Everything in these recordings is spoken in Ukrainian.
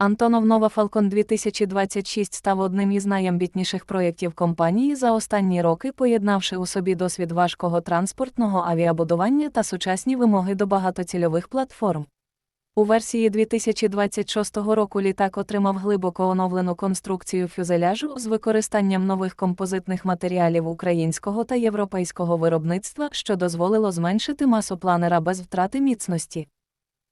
Антонов Нова Falcon 2026 став одним із найамбітніших проєктів компанії за останні роки, поєднавши у собі досвід важкого транспортного авіабудування та сучасні вимоги до багатоцільових платформ. У версії 2026 року літак отримав глибоко оновлену конструкцію фюзеляжу з використанням нових композитних матеріалів українського та європейського виробництва, що дозволило зменшити масу планера без втрати міцності.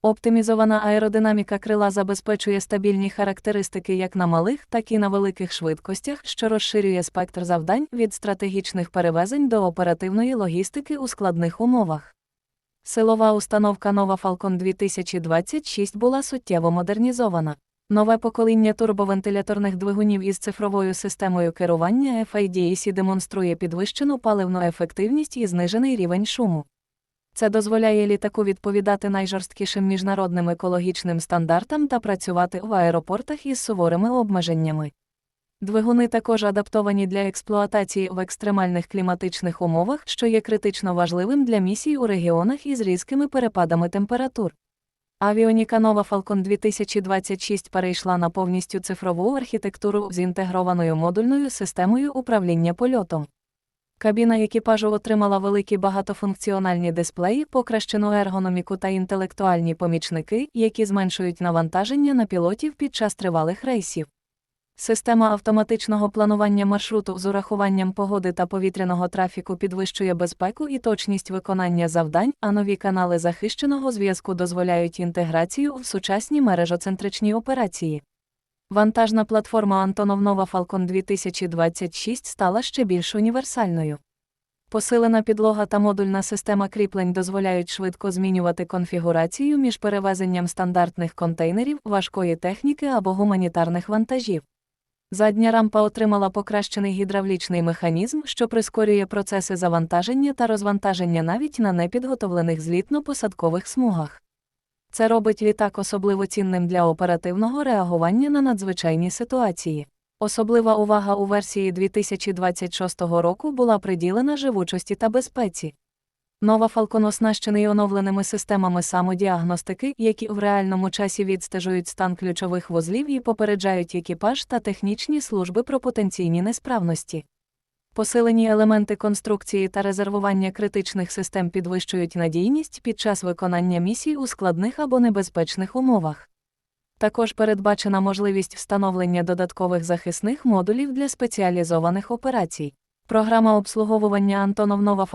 Оптимізована аеродинаміка крила забезпечує стабільні характеристики як на малих, так і на великих швидкостях, що розширює спектр завдань від стратегічних перевезень до оперативної логістики у складних умовах. Силова установка Нова Falcon 2026 була суттєво модернізована. Нове покоління турбовентиляторних двигунів із цифровою системою керування FIDC демонструє підвищену паливну ефективність і знижений рівень шуму. Це дозволяє літаку відповідати найжорсткішим міжнародним екологічним стандартам та працювати в аеропортах із суворими обмеженнями. Двигуни також адаптовані для експлуатації в екстремальних кліматичних умовах, що є критично важливим для місій у регіонах із різкими перепадами температур. Авіоніка Нова Falcon 2026 перейшла на повністю цифрову архітектуру з інтегрованою модульною системою управління польотом. Кабіна екіпажу отримала великі багатофункціональні дисплеї, покращену ергономіку та інтелектуальні помічники, які зменшують навантаження на пілотів під час тривалих рейсів. Система автоматичного планування маршруту з урахуванням погоди та повітряного трафіку підвищує безпеку і точність виконання завдань, а нові канали захищеного зв'язку дозволяють інтеграцію в сучасні мережоцентричні операції. Вантажна платформа Nova Falcon 2026 стала ще більш універсальною. Посилена підлога та модульна система кріплень дозволяють швидко змінювати конфігурацію між перевезенням стандартних контейнерів, важкої техніки або гуманітарних вантажів. Задня рампа отримала покращений гідравлічний механізм, що прискорює процеси завантаження та розвантаження навіть на непідготовлених злітно-посадкових смугах. Це робить літак особливо цінним для оперативного реагування на надзвичайні ситуації. Особлива увага у версії 2026 року була приділена живучості та безпеці. Нова Falcon оснащений оновленими системами самодіагностики, які в реальному часі відстежують стан ключових вузлів і попереджають екіпаж та технічні служби про потенційні несправності. Посилені елементи конструкції та резервування критичних систем підвищують надійність під час виконання місій у складних або небезпечних умовах. Також передбачена можливість встановлення додаткових захисних модулів для спеціалізованих операцій. Програма обслуговування Антонов Falcon